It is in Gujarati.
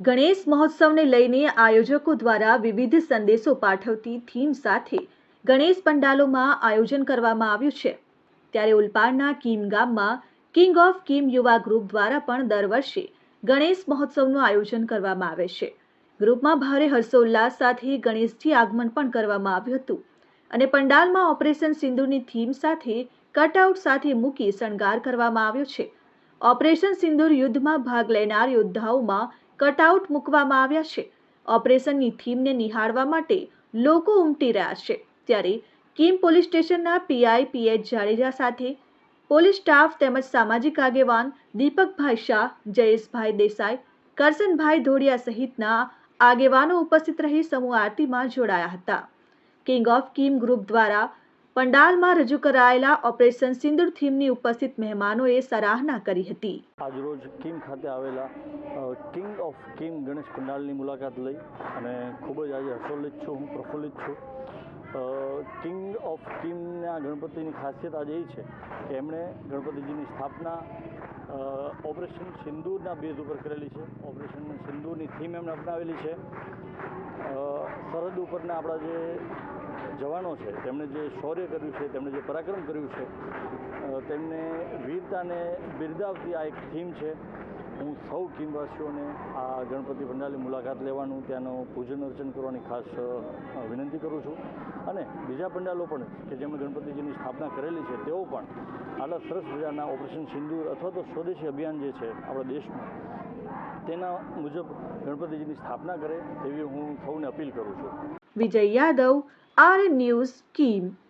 ગણેશ મહોત્સવને લઈને આયોજકો દ્વારા વિવિધ સંદેશો પાઠવતી થીમ સાથે ગણેશ પંડાલોમાં આયોજન કરવામાં આવ્યું છે. ત્યારે ઉલપાડના કીમ ગામમાં કિંગ ઓફ કિમ યુવા ગ્રુપ દ્વારા પણ દર વર્ષે ગણેશ મહોત્સવનું આયોજન કરવામાં આવે છે. ગ્રુપમાં ભારે હર્ષોલ્લાસ સાથે ગણેશજી આગમન પણ કરવામાં આવ્યું હતું અને પંડાલમાં ઓપરેશન સિંદૂરની થીમ સાથે કટઆઉટ સાથે મૂકી શણગાર કરવામાં આવ્યો છે. ઓપરેશન સિંદૂર યુદ્ધમાં ભાગ લેનાર યોદ્ધાઓમાં કટઆઉટ મૂકવામાં આવ્યા છે. ઓપરેશનની થીમને નિહાળવા માટે લોકો ઉમટી રહ્યા છે. ત્યારે કિમ પોલીસ સ્ટેશનના પીઆઈ પીએચ જાડેજા સાથે પોલીસ સ્ટાફ તેમજ સામાજિક આગેવાન દીપકભાઈ શાહ, જયેશભાઈ દેસાઈ કરસનભાઈ ધોડિયા સહિતના આગેવાનો ઉપસ્થિત રહી સમૂહ આરતીમાં જોડાયા હતા. કિંગ ઓફ કિમ ગ્રુપ દ્વારા પંડાલમાં રજૂ કરાયેલા ઓપરેશન સિંદૂર થીમની ઉપસ્થિત મહેમાનોએ સરાહના કરી હતી. આજરોજ કિમ ખાતે આવેલા કિંગ ઓફ કિમ ગણેશ પંડાલની મુલાકાત લઈ અને ખૂબ જ આજે હર્ષોલ્લિત છું, હું પ્રફુલ્લિત છું. કિંગ ઓફ કિંગના ગણપતિની ખાસિયત આજે એ છે કે એમણે ગણપતિજીની સ્થાપના ઓપરેશન સિંદૂરના બેઝ ઉપર કરેલી છે. ઓપરેશન સિંદૂરની થીમ એમણે અપનાવેલી છે. સરહદ ઉપરના આપણા જે છે, તેમણે જે શૌર્ય કર્યું છે, તેમણે જે પરાક્રમ કર્યું છે તેમને વીરતાને બિરદાવતી આ એક થીમ છે. હું સૌ કિમવાસીઓને આ ગણપતિ પંડાલની મુલાકાત લેવાનું, ત્યાંનું પૂજન અર્ચન કરવાની ખાસ વિનંતી કરું છું. અને બીજા પંડાલો પણ કે જેમણે ગણપતિજીની સ્થાપના કરેલી છે, તેઓ પણ આટલા સરસ મજાના ઓપરેશન સિંદૂર અથવા તો સ્વદેશી અભિયાન જે છે, આપણા દેશનું તેના મુજબ ગણપતિજીની સ્થાપના કરે, તેવી હું સૌને અપીલ કરું છું. Vijay Yadav are news new.